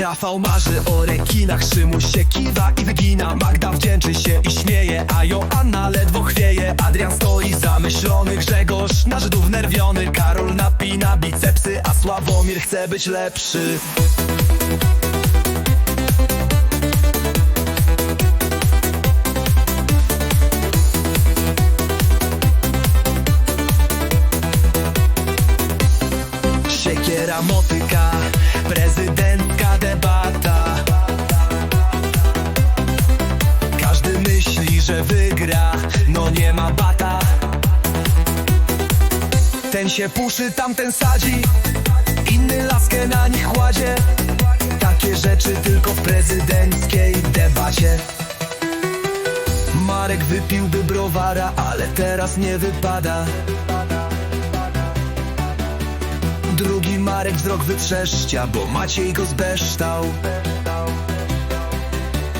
Rafał marzy o rekinach, Szymuś się kiwa i wygina. Magda wdzięczy się i śmieje, a Joanna ledwo chwieje. Adrian stoi zamyślony, Grzegorz na Żydów nerwiony. Karol napina bicepsy, a Sławomir chce być lepszy że wygra, no nie ma bata. Ten się puszy, tamten sadzi. Inny laskę na nich kładzie. Takie rzeczy tylko w prezydenckiej debacie. Marek wypiłby browara, ale teraz nie wypada. Drugi Marek wzrok wytrzeszczia, bo Maciej go zbeształ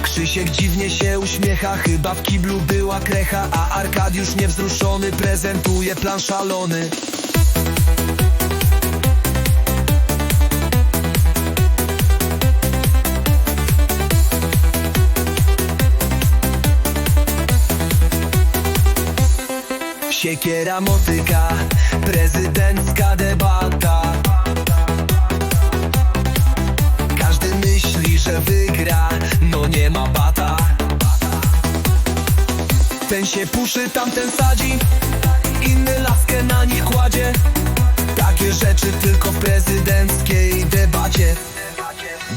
Krzysiek dziwnie się uśmiecha, chyba w kiblu była krecha A Arkadiusz niewzruszony prezentuje plan szalony. Siekiera motyka, prezydencka debata Ten się puszy, tamten sadzi. Inny laskę na nich kładzie. Takie rzeczy tylko w prezydenckiej debacie.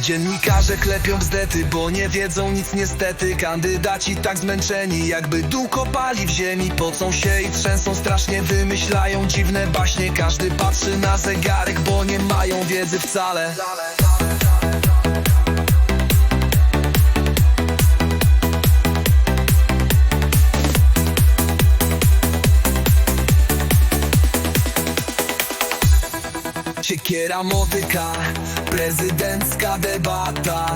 Dziennikarze klepią bzdety, bo nie wiedzą nic niestety. Kandydaci tak zmęczeni, jakby dół kopali w ziemi. Pocą się i trzęsą strasznie, wymyślają dziwne baśnie. Każdy patrzy na zegarek, bo nie mają wiedzy wcale Siekiera motyka, prezydencka debata.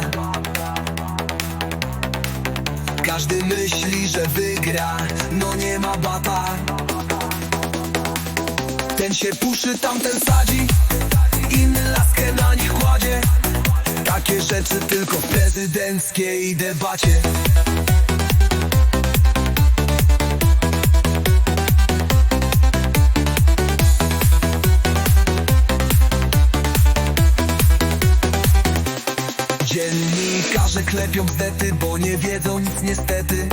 Każdy myśli, że wygra, no nie ma bata. Ten się puszy, tamten sadzi. Inny laskę na nich kładzie. Takie rzeczy tylko w prezydenckiej debacie klepią bzdety, bo nie wiedzą nic niestety.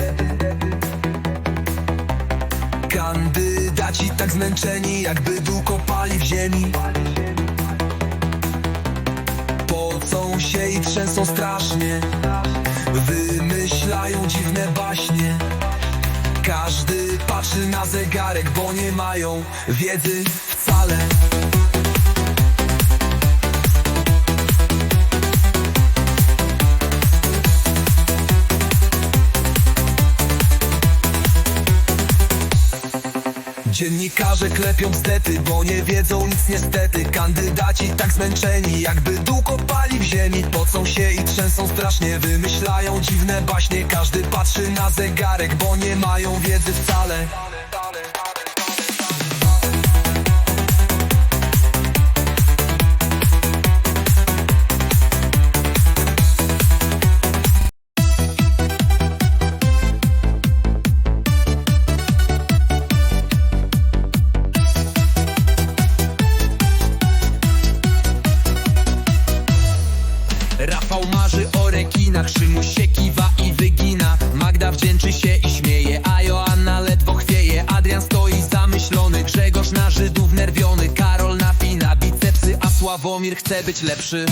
Kandydaci tak zmęczeni, jakby dół kopali w ziemi. Pocą się i trzęsą strasznie. Wymyślają dziwne baśnie. Każdy patrzy na zegarek, bo nie mają wiedzy wcale Dziennikarze klepią bzdety, bo nie wiedzą nic niestety. Kandydaci tak zmęczeni, jakby dół kopali w ziemi. Pocą się i trzęsą strasznie, wymyślają dziwne baśnie. Każdy patrzy na zegarek, bo nie mają wiedzy wcale się kiwa i wygina. Magda wdzięczy się i śmieje, a Joanna ledwo chwieje. Adrian stoi zamyślony, Grzegorz na Żydów nerwiony. Karol napina bicepsy, a Sławomir chce być lepszy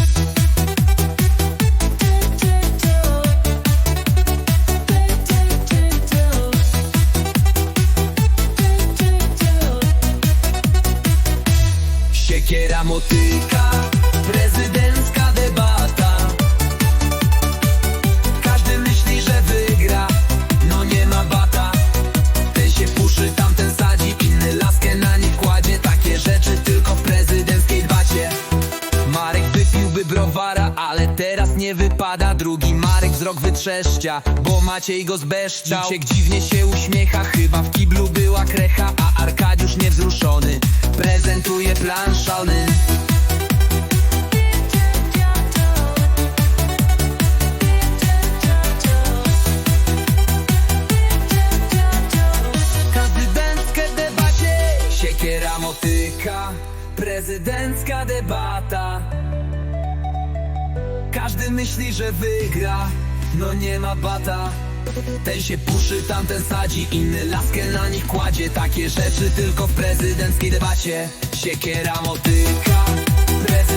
wzrok wytrzeszcza Bo Maciej go zbeszczał. Maciek dziwnie się uśmiecha Chyba w kiblu była krecha A Arkadiusz niewzruszony Prezentuje plan szalny Siekiera motyka. Prezydencka debata. Każdy myśli, że wygra No nie ma bata. Ten się puszy, tamten sadzi. Inny laskę na nich kładzie. Takie rzeczy tylko w prezydenckiej debacie Siekiera motyka Prezydencka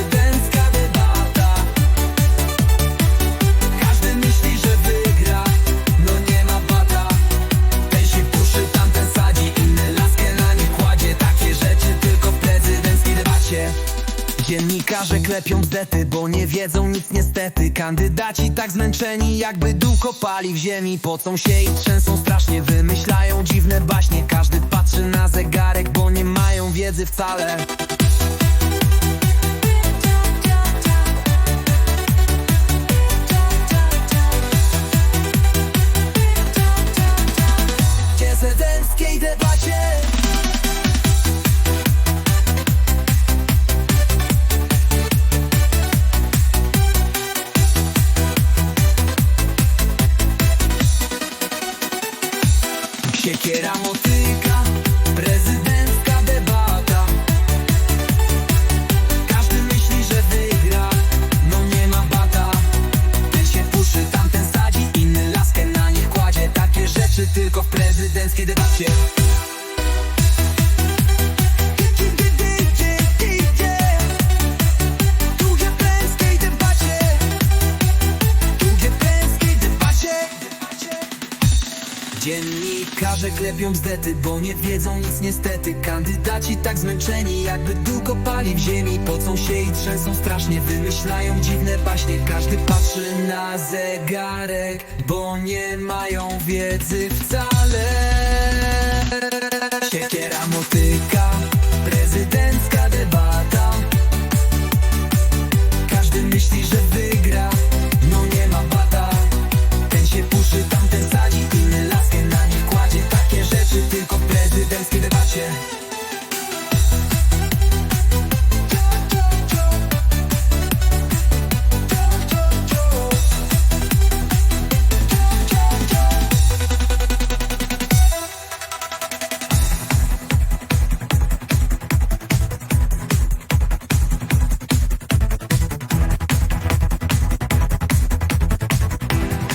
klepią bzdety, bo nie wiedzą nic niestety. Kandydaci tak zmęczeni, jakby dół kopali w ziemi. Pocą się i trzęsą strasznie, wymyślają dziwne baśnie. Każdy patrzy na zegarek, bo nie mają wiedzy wcale Siekiera motyka, prezydencka debata. Każdy myśli, że wygra, no nie ma bata. Ten się puszy, tamten sadzi, inny laskę na nich kładzie. Takie rzeczy tylko w prezydenckiej debacie Dziennikarze klepią bzdety, bo nie wiedzą nic niestety. Kandydaci tak zmęczeni, jakby dół kopali w ziemi. Pocą się i trzęsą strasznie, wymyślają dziwne baśnie. Każdy patrzy na zegarek, bo nie mają wiedzy wcale